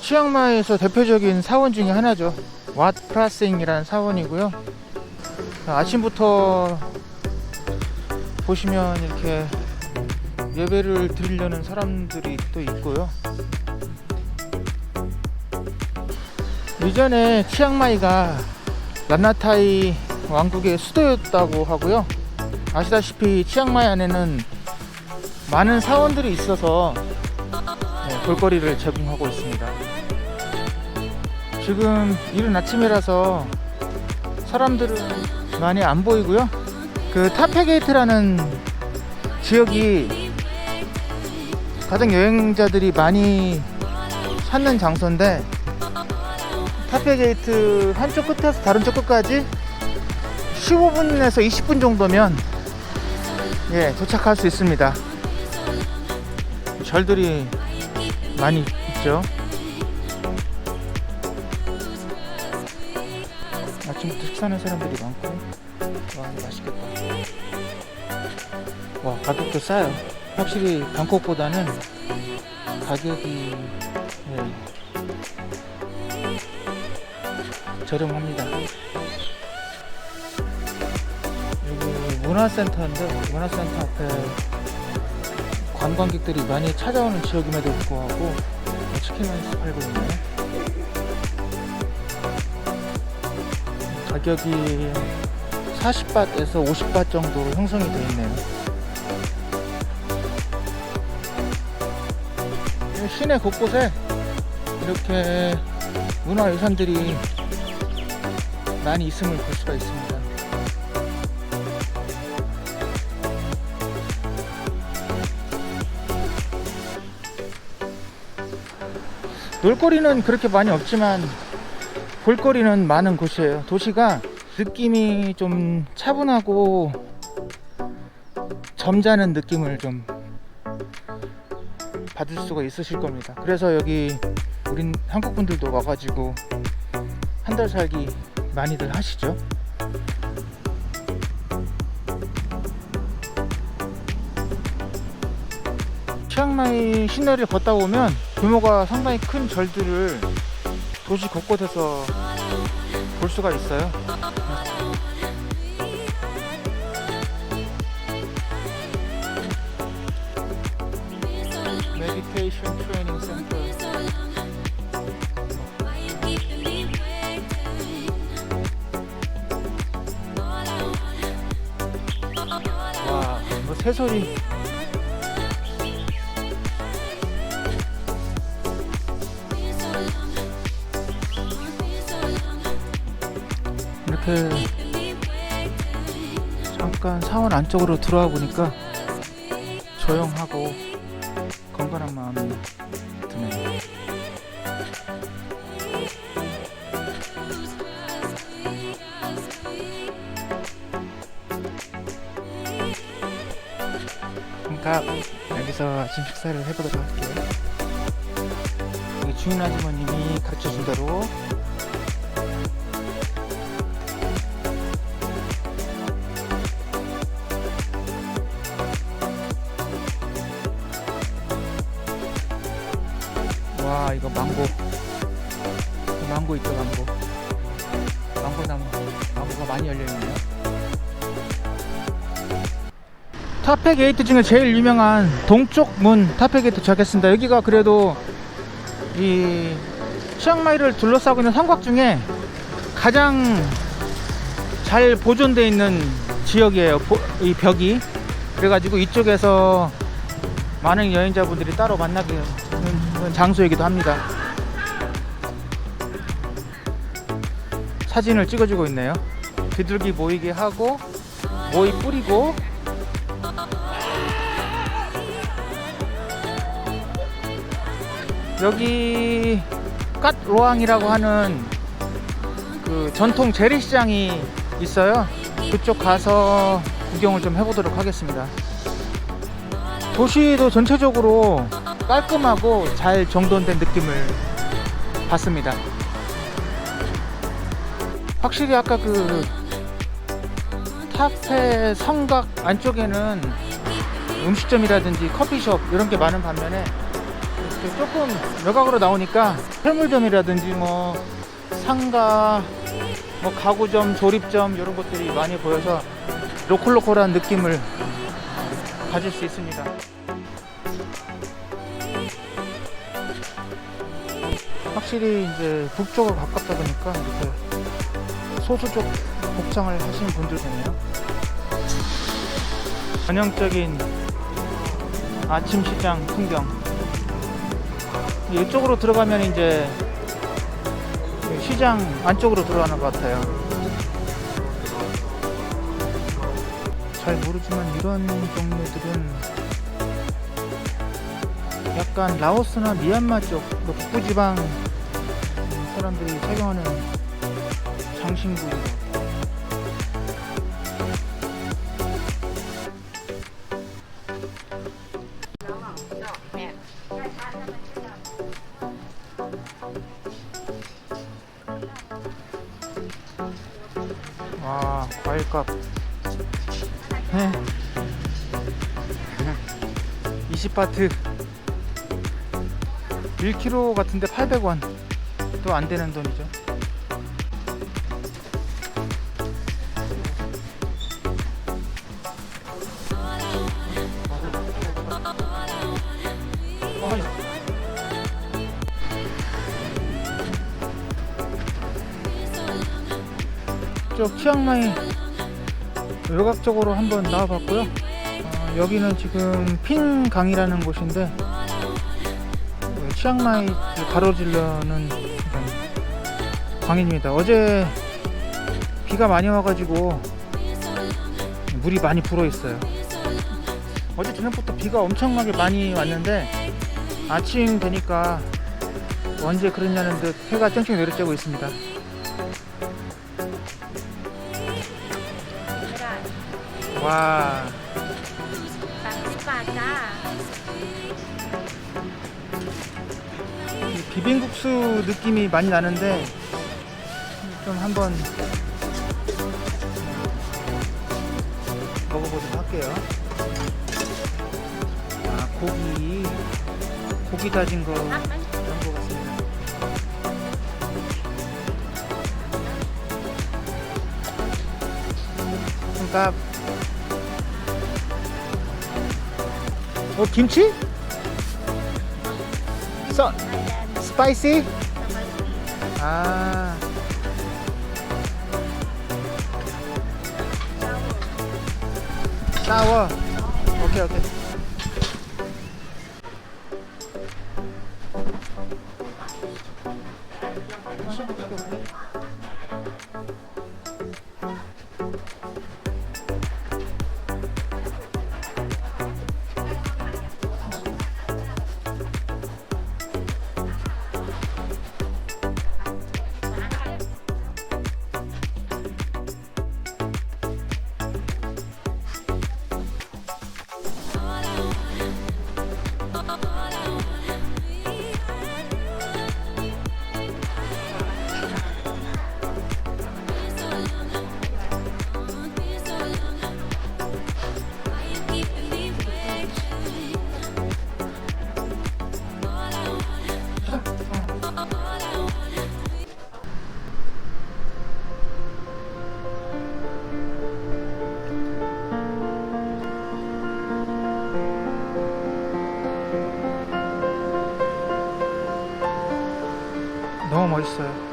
치앙마이에서 대표적인 사원 중에 하나죠. 왓 프라싱이라는 사원이고요. 아침부터 보시면 이렇게 예배를 드리려는 사람들이 또 있고요. 이전에 치앙마이가 란나타이 왕국의 수도였다고 하고요. 아시다시피 치앙마이 안에는 많은 사원들이 있어서 네, 볼거리를 제공하고 있습니다. 지금 이른 아침이라서 사람들은 많이 안 보이고요. 그 타페게이트라는 지역이 가장 여행자들이 많이 찾는 장소인데 타페게이트 한쪽 끝에서 다른 쪽 끝까지 15분에서 20분 정도면 예 도착할 수 있습니다. 절들이 많이 있죠. 아침부터 식사하는 사람들이 많고 와 맛있겠다. 와 가격도 싸요. 확실히 방콕보다는 가격이 예, 저렴합니다. 문화센터인데 문화센터 앞에 관광객들이 많이 찾아오는 지역임에도 불구하고 치킨 라이스 팔고 있네요. 가격이 40바트에서 50바트 정도로 형성이 되어 있네요. 시내 곳곳에 이렇게 문화유산들이 많이 있음을 볼 수가 있습니다. 놀거리는 그렇게 많이 없지만 볼거리는 많은 곳이에요. 도시가 느낌이 좀 차분하고 점잖은 느낌을 좀 받을 수가 있으실 겁니다. 그래서 여기 우린 한국 분들도 와가지고 한 달 살기 많이들 하시죠. 치앙마이 시내를 걷다 보면 규모가 상당히 큰 절들을 도시 곳곳에서 볼 수가 있어요. 메디테이션 트레이닝 센터. 와, 뭐 새소리. 이렇게 잠깐 사원 안쪽으로 들어와 보니까 조용하고 건강한 마음이 드네요. 그러니까 여기서 아침 식사를 해보도록 할게요. 주인 아주머님이 가르쳐준 대로 망고. 이거 망고 있죠 망고. 망고 나무 망고가 많이 열려있네요. 타페 게이트 중에 제일 유명한 동쪽 문 타페 게이트 도착했습니다. 여기가 그래도 이 치앙마이를 둘러싸고 있는 삼각 중에 가장 잘 보존되어 있는 지역이에요 보- 이 벽이. 그래가지고 이쪽에서 많은 여행자분들이 따로 되는 장소이기도 합니다. 사진을 찍어주고 있네요. 비둘기 모이게 하고 모이 뿌리고 여기 갓로앙이라고 하는 그 전통 재래시장이 있어요. 그쪽 가서 구경을 좀 해보도록 하겠습니다. 도시도 전체적으로 깔끔하고 잘 정돈된 느낌을 받습니다. 확실히 아까 그 탑페 성곽 안쪽에는 음식점이라든지 커피숍 이런 게 많은 반면에 이렇게 조금 외곽으로 나오니까 철물점이라든지 뭐 상가 뭐 가구점 조립점 이런 것들이 많이 보여서 로컬로컬한 느낌을 가질 수 있습니다 확실히 이제 북쪽으로 가깝다 보니까 이렇게 소수 쪽 복장을 하시는 분들 되네요. 전형적인 아침 시장 풍경. 이쪽으로 들어가면 이제 시장 안쪽으로 들어가는 것 같아요. 잘 모르지만 이런 종류들은 약간 라오스나 미얀마 쪽그 북부지방 사람들이 착용하는 장신구. 와 과일값. 네. 20바트. 1kg 같은데 800원 또 안 되는 돈이죠 쪽 치앙마이 외곽 쪽으로 한번 나와봤고요. 어, 여기는 지금 핑강이라는 곳인데 어, 치앙마이 가로질러는 광인입니다. 어제 비가 많이 와가지고 물이 많이 불어 있어요. 어제 저녁부터 비가 엄청나게 많이 왔는데 아침 되니까 언제 그랬냐는 듯 해가 쨍쨍 내려쬐고 있습니다. 와. 비빔국수 느낌이 많이 나는데 좀 한번 먹어보도록 할게요. 아, 고기, 고기 다진 거 아, 아. 그런 거 같습니다. 그러니까 어 김치? 썬 스파이시? 아. 싸워 오케이 오케이 Görürse